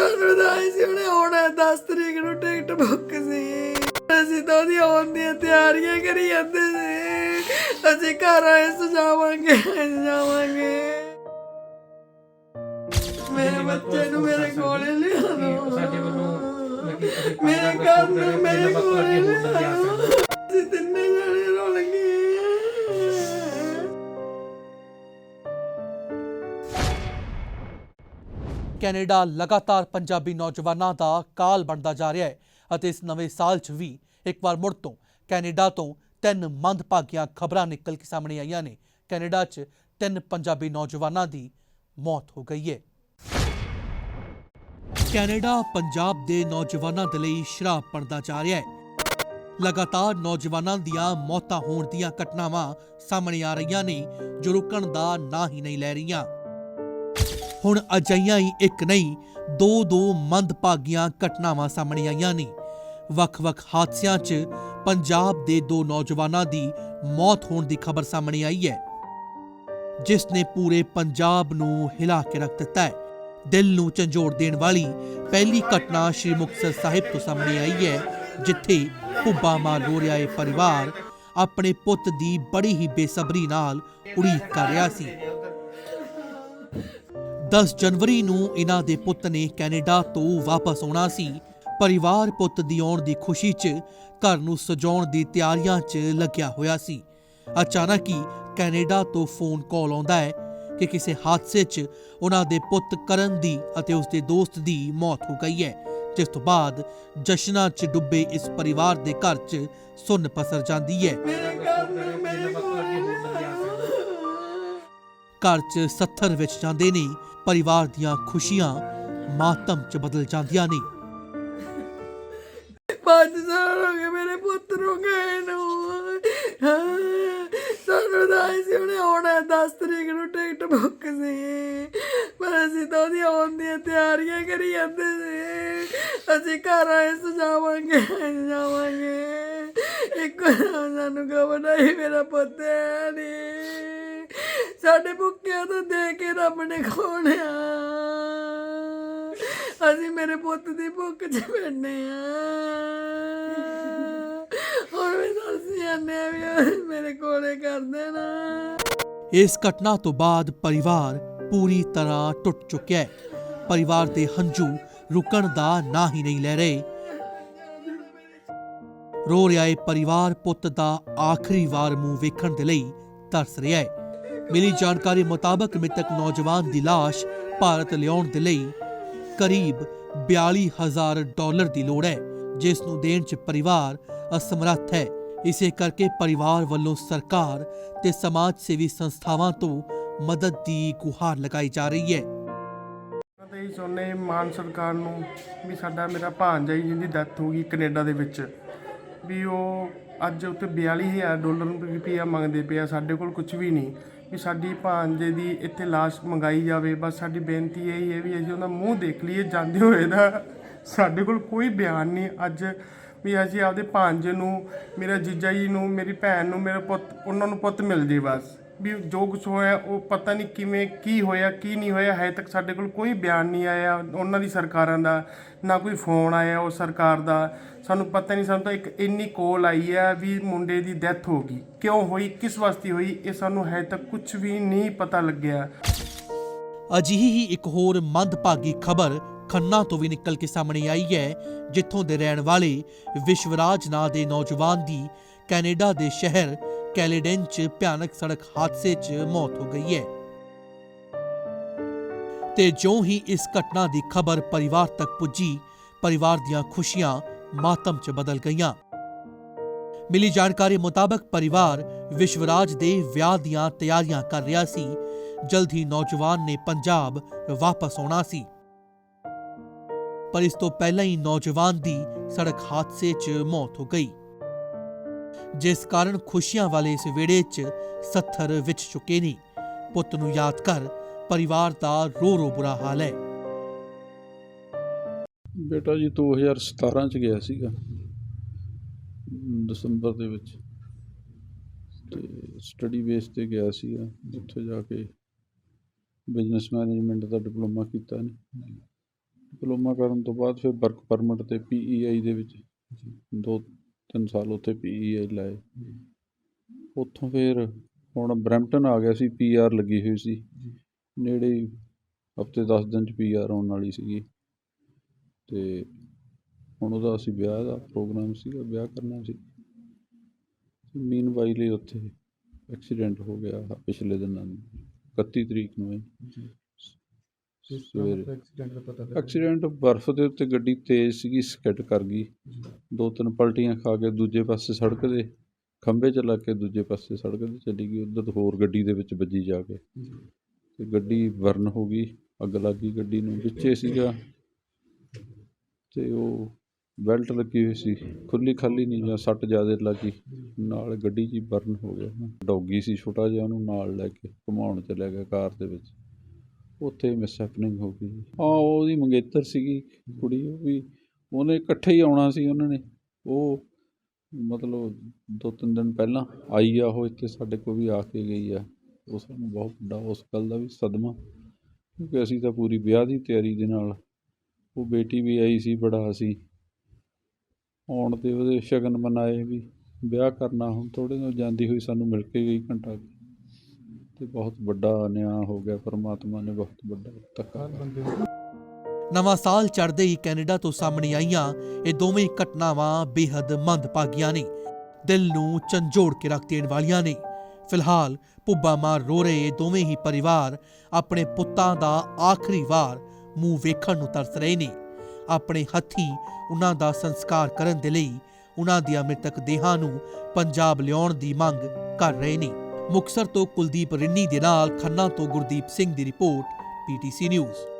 ਤਾਂ ਆਈ ਸੀ ਉਹਨੇ ਆਉਣਾ 10 ਤਰੀਕ ਨੂੰ ਟਿਕਟ ਬੁੱਕ ਸੀ। ਅਸੀਂ ਤਾਂ ਉਹਦੀ ਆਉਣ ਦੀਆਂ ਤਿਆਰੀਆਂ ਕਰੀ ਜਾਂਦੇ ਸੀ। ਅਸੀਂ ਘਰ ਆਏ ਸਜਾਵਾਂਗੇ ਸਜਾਵਾਂਗੇ। ਮੇਰੇ ਬੱਚੇ ਨੂੰ ਮੇਰੇ ਕੋਲੇ ਲਿਆ ਦੋ ਸਾਡੇ ਵੱਲੋਂ ਮੇਰੇ ਘਰ ਨੂੰ ਮੇਰੇ ਕੋਲੇ ਅੱਗੇ ਮੁੰਡਾ ਕੈਨੇਡਾ ਲਗਾਤਾਰ ਪੰਜਾਬੀ ਨੌਜਵਾਨਾਂ ਦਾ ਕਾਲ ਬਣਦਾ ਜਾ ਰਿਹਾ ਹੈ ਅਤੇ ਇਸ ਨਵੇਂ ਸਾਲ 'ਚ ਵੀ ਇੱਕ ਵਾਰ ਮੁੜ ਤੋਂ ਕੈਨੇਡਾ ਤੋਂ ਤਿੰਨ ਮੰਦਭਾਗੀਆਂ ਖਬਰਾਂ ਨਿਕਲ ਕੇ ਸਾਹਮਣੇ ਆਈਆਂ ਨੇ। ਕੈਨੇਡਾ 'ਚ ਤਿੰਨ ਪੰਜਾਬੀ ਨੌਜਵਾਨਾਂ ਦੀ ਮੌਤ ਹੋ ਗਈ ਹੈ। ਕੈਨੇਡਾ ਪੰਜਾਬ ਦੇ ਨੌਜਵਾਨਾਂ ਦੇ ਲਈ ਸ਼ਰਾਬ ਬਣਦਾ ਜਾ ਰਿਹਾ ਹੈ। ਲਗਾਤਾਰ ਨੌਜਵਾਨਾਂ ਦੀਆਂ ਮੌਤਾਂ ਹੋਣ ਦੀਆਂ ਘਟਨਾਵਾਂ ਸਾਹਮਣੇ ਆ ਰਹੀਆਂ ਨੇ ਜੋ ਰੁਕਣ ਦਾ ਨਾਂ ਹੀ ਨਹੀਂ ਲੈ ਰਹੀਆਂ। ਹੁਣ ਅਜਈਆਂ ਹੀ ਇੱਕ ਨਹੀਂ, ਦੋ ਦੋ ਮੰਦਭਾਗੀਆਂ ਘਟਨਾਵਾਂ ਸਾਹਮਣੇ ਆਈਆਂ ਨੇ। ਵੱਖ-ਵੱਖ ਹਾਦਸਿਆਂ 'ਚ ਪੰਜਾਬ ਦੇ ਦੋ ਨੌਜਵਾਨਾਂ ਦੀ ਮੌਤ ਹੋਣ ਦੀ ਖਬਰ ਸਾਹਮਣੇ ਆਈ ਹੈ, ਜਿਸ ਨੇ ਪੂਰੇ ਪੰਜਾਬ ਨੂੰ ਹਿਲਾ ਕੇ ਰੱਖ ਦਿੱਤਾ ਹੈ। ਦਿਲ ਨੂੰ ਝੰਜੋੜ ਦੇਣ ਵਾਲੀ ਪਹਿਲੀ ਘਟਨਾ ਸ਼੍ਰੀ ਮੁਕਤਸਰ ਸਾਹਿਬ ਤੋਂ ਸਾਹਮਣੇ ਆਈ ਹੈ, ਜਿੱਥੇ ਭੁੱਬਾ ਮਾਰ ਰੋ ਰਿਹਾ ਇਹ ਪਰਿਵਾਰ ਆਪਣੇ ਪੁੱਤ ਦੀ ਬੜੀ ਹੀ ਬੇਸਬਰੀ ਨਾਲ ਉਡੀਕ ਕਰ ਰਿਹਾ ਸੀ। 10 ਜਨਵਰੀ ਨੂੰ ਇਹਨਾਂ ਦੇ ਪੁੱਤ ਨੇ ਕੈਨੇਡਾ ਤੋਂ ਵਾਪਸ ਆਉਣਾ ਸੀ। ਪਰਿਵਾਰ ਪੁੱਤ ਦੀ ਆਉਣ ਦੀ ਖੁਸ਼ੀ 'ਚ ਘਰ ਨੂੰ ਸਜਾਉਣ ਦੀ ਤਿਆਰੀਆਂ 'ਚ ਲੱਗਿਆ ਹੋਇਆ ਸੀ। ਅਚਾਨਕ ਹੀ ਕੈਨੇਡਾ ਤੋਂ ਫੋਨ ਕਾਲ ਆਉਂਦਾ ਹੈ ਕਿ ਕਿਸੇ ਹਾਦਸੇ 'ਚ ਉਹਨਾਂ ਦੇ ਪੁੱਤ ਕਰਨ ਦੀ ਅਤੇ ਉਸਦੇ ਦੋਸਤ ਦੀ ਮੌਤ ਹੋ ਗਈ ਹੈ, ਜਿਸ ਤੋਂ ਬਾਅਦ ਜਸ਼ਨਾਂ 'ਚ ਡੁੱਬੇ ਇਸ ਪਰਿਵਾਰ ਦੇ ਘਰ 'ਚ ਸੁੰਨ ਪਸਰ ਜਾਂਦੀ ਹੈ। ਮੇਰੇ ਘਰ ਨੂੰ ਮੇਰੇ ਜਿੰਨਾ ਘਰ 'ਚ ਸੱਥਰ ਵਿੱਚ ਜਾਂਦੇ ਨੇ, ਪਰਿਵਾਰ ਦੀਆਂ ਖੁਸ਼ੀਆਂ ਮਾਤਮ 'ਚ ਬਦਲ ਜਾਂਦੀਆਂ ਨੇ। ਪੰਜ ਸਾਲ ਹੋ ਗਏ ਮੇਰੇ ਪੁੱਤ ਨੂੰ ਗਏ ਨੂੰ। ਸਾਨੂੰ ਤਾਂ ਸੀ ਉਹਨੇ ਆਉਣਾ 10 ਤਰੀਕ ਨੂੰ ਟਿਕਟ ਬੁੱਕ ਸੀ। ਪਰ ਅਸੀਂ ਤਾਂ ਉਹਦੀ ਆਉਣ ਦੀਆਂ ਤਿਆਰੀਆਂ ਕਰੀ ਜਾਂਦੇ ਸੀ। ਅਸੀਂ ਘਰ ਆਏ, ਸਜਾਵਾਂਗੇ ਸਜਾਵਾਂਗੇ। ਇੱਕ ਸਾਨੂੰ ਖਬਰ ਆਈ, ਮੇਰਾ ਪੁੱਤ ਹੈ ਨੀ। ਸਾਡੇ ਭੁੱਖਿਆਂ ਤੋਂ ਦੇ ਕੇ ਰੱਬ ਨੇ ਖੋਣਿਆ। ਅਸੀਂ ਮੇਰੇ ਪੁੱਤ ਦੀ ਭੁੱਖ 'ਚ ਬੈਠੇ ਆ। ਹੁਣ ਵੀ ਦੱਸ ਜਾਂਦੇ ਆ ਵੀ ਮੇਰੇ ਕੋਲੇ ਕਰ ਦੇਣਾ। ਇਸ ਘਟਨਾ ਤੋਂ ਬਾਅਦ ਪਰਿਵਾਰ ਪੂਰੀ ਤਰ੍ਹਾਂ ਟੁੱਟ ਚੁੱਕਿਆ ਹੈ। ਪਰਿਵਾਰ ਦੇ ਹੰਝੂ ਰੁਕਣ ਦਾ ਨਾਂ ਹੀ ਨਹੀਂ ਲੈ ਰਹੇ। ਰੋ ਰਿਹਾ ਹੈ ਪਰਿਵਾਰ ਪੁੱਤ ਦਾ ਆਖਰੀ ਵਾਰ ਮੂੰਹ ਵੇਖਣ ਦੇ ਲਈ ਤਰਸ ਰਿਹਾ ਹੈ। ਮਿਲੀ ਜਾਣਕਾਰੀ ਮੁਤਾਬਕ ਮ੍ਰਿਤਕ ਨੌਜਵਾਨ ਦੀ ਲਾਸ਼ ਭਾਰਤ ਲਿਆਉਣ ਦੇ ਲਈ ਕਰੀਬ 42000 ਡਾਲਰ ਦੀ ਲੋੜ ਹੈ, ਜਿਸ ਨੂੰ ਦੇਣ 'ਚ ਪਰਿਵਾਰ ਅਸਮਰੱਥ ਹੈ। ਇਸੇ ਕਰਕੇ ਪਰਿਵਾਰ ਵੱਲੋਂ ਸਰਕਾਰ ਤੇ ਸਮਾਜ ਸੇਵੀ ਸੰਸਥਾਵਾਂ ਤੋਂ ਮਦਦ ਦੀ ਗੁਹਾਰ ਲਗਾਈ ਜਾ ਰਹੀ ਹੈ। ਮੈਂ ਤਾਂ ਇਹ ਮਾਨ ਸਰਕਾਰ ਨੂੰ ਵੀ ਸਾਡਾ ਮੇਰਾ ਭਾਂਜਾ ਜੀ ਜਿਹਦੀ ਡੈਥ ਹੋ ਗਈ ਕੈਨੇਡਾ ਦੇ ਵਿੱਚ, ਵੀ ਉਹ ਅੱਜ ਉੱਤੇ 42000 ਡਾਲਰ ਰੁਪਈਆ ਮੰਗਦੇ ਪਿਆ ਸਾਡੇ ਕੋਲ ਕੁਝ ਵੀ ਨਹੀਂ। ਵੀ ਸਾਡੀ ਭਾਂਜੇ ਦੀ ਇੱਥੇ ਲਾਸ਼ ਮੰਗਾਈ ਜਾਵੇ। ਬਸ ਸਾਡੀ ਬੇਨਤੀ ਇਹ ਹੈ ਵੀ ਅਸੀਂ ਉਹਦਾ ਮੂੰਹ ਦੇਖ ਲਈਏ, ਜਾਂਦੇ ਹੋਏ ਦਾ। ਸਾਡੇ ਕੋਲ ਕੋਈ ਬਿਆਨ ਨਹੀਂ। ਅੱਜ ਵੀ ਅਸੀਂ ਆਪਦੇ ਭਾਂਜੇ ਨੂੰ, ਮੇਰਾ ਜੀਜਾ ਜੀ ਨੂੰ, ਮੇਰੀ ਭੈਣ ਨੂੰ, ਮੇਰਾ ਪੁੱਤ, ਉਹਨਾਂ ਨੂੰ ਪੁੱਤ ਮਿਲ ਜੇ ਬਸ। ਵੀ ਜੋ ਕੁਝ ਹੋਇਆ, ਉਹ ਪਤਾ ਨਹੀਂ ਕਿਵੇਂ ਕੀ ਹੋਇਆ, ਕੀ ਨਹੀਂ ਹੋਇਆ, ਹਜੇ ਤੱਕ ਸਾਡੇ ਕੋਲ ਕੋਈ ਬਿਆਨ ਨਹੀਂ ਆਇਆ ਉਹਨਾਂ ਦੀ ਸਰਕਾਰਾਂ ਦਾ, ਨਾ ਕੋਈ ਫੋਨ ਆਇਆ ਉਹ ਸਰਕਾਰ ਦਾ। ਸਾਨੂੰ ਪਤਾ ਨਹੀਂ, ਸਾਨੂੰ ਤਾਂ ਇੱਕ ਇੰਨੀ ਕੋਲ ਆਈ ਹੈ ਵੀ ਮੁੰਡੇ ਦੀ ਡੈਥ ਹੋ ਗਈ। ਕਿਉਂ ਹੋਈ, ਕਿਸ ਵਾਸਤੇ ਹੋਈ, ਇਹ ਸਾਨੂੰ ਹਜੇ ਤੱਕ ਕੁਝ ਵੀ ਨਹੀਂ ਪਤਾ ਲੱਗਿਆ। ਅਜਿਹੀ ਹੀ ਇੱਕ ਹੋਰ ਮੰਦਭਾਗੀ ਖਬਰ ਖੰਨਾ ਤੋਂ ਵੀ ਨਿਕਲ ਕੇ ਸਾਹਮਣੇ ਆਈ ਹੈ, ਜਿੱਥੋਂ ਦੇ ਰਹਿਣ ਵਾਲੇ ਵਿਸ਼ਵਰਾਜ ਨਾਂ ਦੇ ਨੌਜਵਾਨ ਦੀ ਕੈਨੇਡਾ ਦੇ ਸ਼ਹਿਰ ਕੈਲੇਡਨ 'ਚ ਭਿਆਨਕ ਸੜਕ ਹਾਦਸੇ 'ਚ ਮੌਤ ਹੋ ਗਈ ਹੈ ਤੇ ਜਿਉਂ ਹੀ ਇਸ ਘਟਨਾ ਦੀ ਖਬਰ ਪਰਿਵਾਰ ਤੱਕ ਪੁੱਜੀ ਪਰਿਵਾਰ ਦੀਆਂ ਖੁਸ਼ੀਆਂ ਮਾਤਮ 'ਚ ਬਦਲ ਗਈਆਂ ਮਿਲੀ ਜਾਣਕਾਰੀ ਮੁਤਾਬਕ ਪਰਿਵਾਰ ਵਿਸ਼ਵਰਾਜ ਦੇ ਵਿਆਹ ਦੀਆਂ ਤਿਆਰੀਆਂ ਕਰ ਰਿਹਾ ਸੀ ਜਲਦ ਹੀ ਨੌਜਵਾਨ ਨੇ ਪੰਜਾਬ ਵਾਪਸ ਆਉਣਾ ਸੀ ਪਰ ਇਸ ਤੋਂ ਪਹਿਲਾਂ ਹੀ ਨੌਜਵਾਨ ਦੀ ਸੜਕ ਹਾਦਸੇ 'ਚ ਮੌਤ ਹੋ ਗਈ ਜਿਸ ਕਾਰਨ ਖੁਸ਼ੀਆਂ ਵਾਲੇ ਇਸ ਵਿਹੜੇ 'ਚ ਸੱਥਰ ਵਿੱਚ ਚੁੱਕੇ ਨੇ। ਪੁੱਤ ਨੂੰ ਯਾਦ ਕਰ, ਪਰਿਵਾਰ ਦਾ ਰੋ ਰੋ ਬੁਰਾ ਹਾਲ ਹੈ। ਬੇਟਾ ਜੀ 2017 ਚ ਗਿਆ ਸੀਗਾ, ਦਸੰਬਰ ਦੇ ਵਿੱਚ। ਤੇ ਸਟੱਡੀ ਬੇਸ ਤੇ ਗਿਆ ਸੀਗਾ ਉੱਥੇ ਜਾ ਕੇ ਬਿਜ਼ਨਸ ਮੈਨੇਜਮੈਂਟ ਦਾ ਡਿਪਲੋਮਾ ਕੀਤਾ ਨੇ। ਡਿਪਲੋਮਾ ਕਰਨ ਤੋਂ ਬਾਅਦ ਫਿਰ ਵਰਕ ਪਰਮਿਟ ਤੇ ਪੀਈਆਈ ਦੇ ਵਿੱਚ ਦੋ ਤਿੰਨ ਸਾਲ ਉੱਥੇ ਪੀਈਆਈ ਲਾਏ ਉੱਥੋਂ ਫਿਰ ਹੁਣ ਬਰੈਂਪਟਨ ਆ ਗਿਆ ਸੀ ਪੀਆਰ ਲੱਗੀ ਹੋਈ ਸੀ। ਨੇੜੇ ਹਫ਼ਤੇ 10 ਦਿਨ ਚ ਪੀਆਰ ਆਉਣ ਵਾਲੀ ਸੀਗੀ। ਤੇ ਹੁਣ ਉਹਦਾ ਅਸੀਂ ਵਿਆਹ ਦਾ ਪ੍ਰੋਗਰਾਮ ਸੀਗਾ ਵਿਆਹ ਕਰਨਾ ਸੀ। ਮੀਨ ਵਾਈਲੇ ਉੱਥੇ ਐਕਸੀਡੈਂਟ ਹੋ ਗਿਆ ਪਿਛਲੇ ਦਿਨਾਂ ਨੂੰ 31 ਤਰੀਕ ਨੂੰ ਸਵੇਰੇ। ਐਕਸੀਡੈਂਟ ਬਰਫ਼ ਦੇ ਉੱਤੇ ਗੱਡੀ ਤੇਜ਼ ਸੀਗੀ ਸਕਿੱਡ ਕਰ ਗਈ। ਦੋ ਤਿੰਨ ਪਲਟੀਆਂ ਖਾ ਕੇ ਦੂਜੇ ਪਾਸੇ ਸੜਕ ਦੇ ਖੰਭੇ 'ਚ ਲੱਗ ਕੇ ਦੂਜੇ ਪਾਸੇ ਸੜਕ ਤੇ ਚਲੀ ਗਈ। ਉੱਧਰ ਹੋਰ ਗੱਡੀ ਦੇ ਵਿੱਚ ਵੱਜੀ ਜਾ ਕੇ। ਤੇ ਗੱਡੀ ਬਰਨ ਹੋ ਗਈ ਅੱਗ ਲੱਗ ਗਈ ਗੱਡੀ ਨੂੰ। ਵਿੱਚੇ ਸੀਗਾ ਤੇ ਉਹ ਬੈਲਟ ਲੱਗੀ ਹੋਈ ਸੀ ਖੁੱਲੀ ਖਾਲੀ ਨਹੀਂ ਜਾਂ ਸੱਟ ਜ਼ਿਆਦਾ ਲੱਗੀ। ਨਾਲ ਗੱਡੀ 'ਚ ਹੀ ਬਰਨ ਹੋ ਗਿਆ। ਡੌਗੀ ਸੀ ਛੋਟਾ ਜਿਹਾ ਉਹਨੂੰ ਨਾਲ ਲੈ ਕੇ ਘੁਮਾਉਣ ਚਲਿਆ ਗਿਆ ਕਾਰ ਦੇ ਵਿੱਚ। ਉੱਥੇ ਮਿਸ ਹੈਪਨਿੰਗ ਹੋ ਗਈ। ਹਾਂ, ਉਹਦੀ ਮੰਗੇਤਰ ਸੀਗੀ ਕੁੜੀ, ਉਹ ਵੀ ਉਹਨੇ ਇਕੱਠੇ ਹੀ ਆਉਣਾ ਸੀ ਉਹਨਾਂ ਨੇ। ਉਹ ਮਤਲਬ ਦੋ ਤਿੰਨ ਦਿਨ ਪਹਿਲਾਂ ਆਈ ਆ, ਉਹ ਇੱਥੇ ਸਾਡੇ ਕੋਲ ਵੀ ਆ ਕੇ ਗਈ ਆ। ਉਹ ਸਾਨੂੰ ਬਹੁਤ ਵੱਡਾ, ਉਸ ਗੱਲ ਦਾ ਵੀ ਸਦਮਾ, ਕਿਉਂਕਿ ਅਸੀਂ ਤਾਂ ਪੂਰੀ ਵਿਆਹ ਦੀ ਤਿਆਰੀ ਦੇ ਨਾਲ, ਉਹ ਬੇਟੀ ਵੀ ਆਈ ਸੀ ਬੜਾ, ਅਸੀਂ ਆਉਣ ਤੇ ਉਹਦੇ ਸ਼ਗਨ ਮਨਾਏ ਵੀ ਵਿਆਹ ਕਰਨਾ, ਹੁਣ ਥੋੜੇ ਦਿਨ ਜਾਂਦੀ ਹੋਈ ਸਾਨੂੰ ਮਿਲ ਕੇ ਗਈ ਘੰਟਾ ਤੇ ਬਹੁਤ ਵੱਡਾ ਨਿਆਂ ਹੋ ਗਿਆ, ਪਰਮਾਤਮਾ ਨੇ ਬਹੁਤ ਵੱਡਾ ਧੱਕਾ ਨਵਾਂ ਸਾਲ ਚੜ੍ਹਦੇ ਹੀ ਕੈਨੇਡਾ ਤੋਂ ਸਾਹਮਣੇ ਆਈਆਂ, ਇਹ ਦੋਵੇਂ ਘਟਨਾਵਾਂ ਬੇहद ਮੰਦਭਾਗੀਆਂ ਨੇ। ਦਿਲ ਨੂੰ ਝੰਜੋੜ ਕੇ ਰੱਖ ਦੇਣ ਵਾਲੀਆਂ ਨੇ। ਫਿਲਹਾਲ ਪੁੱਬਾ ਮਾਰ ਰੋ ਰਹੇ ਇਹ ਦੋਵੇਂ ਹੀ ਪਰਿਵਾਰ ਆਪਣੇ ਪੁੱਤਾਂ ਦਾ ਆਖਰੀ ਵਾਰ ਮੂੰਹ ਵੇਖਣ ਨੂੰ ਤਰਸ ਰਹੇ ਨੇ। ਆਪਣੇ ਹੱਥੀਂ ਉਹਨਾਂ ਦਾ ਸੰਸਕਾਰ ਕਰਨ ਦੇ ਲਈ ਉਹਨਾਂ ਦੀਆਂ ਮ੍ਰਿਤਕ ਦੇਹਾਂ ਨੂੰ ਪੰਜਾਬ ਲਿਆਉਣ ਦੀ ਮੰਗ ਕਰ ਰਹੇ ਨੇ। ਮੁਕਸਰ ਤੋਂ ਕੁਲਦੀਪ ਰਿੰਨੀ ਦੇ ਨਾਲ ਖੰਨਾ ਤੋਂ ਗੁਰਦੀਪ ਸਿੰਘ ਦੀ ਰਿਪੋਰਟ ਪੀਟੀਸੀ ਨਿਊਜ਼।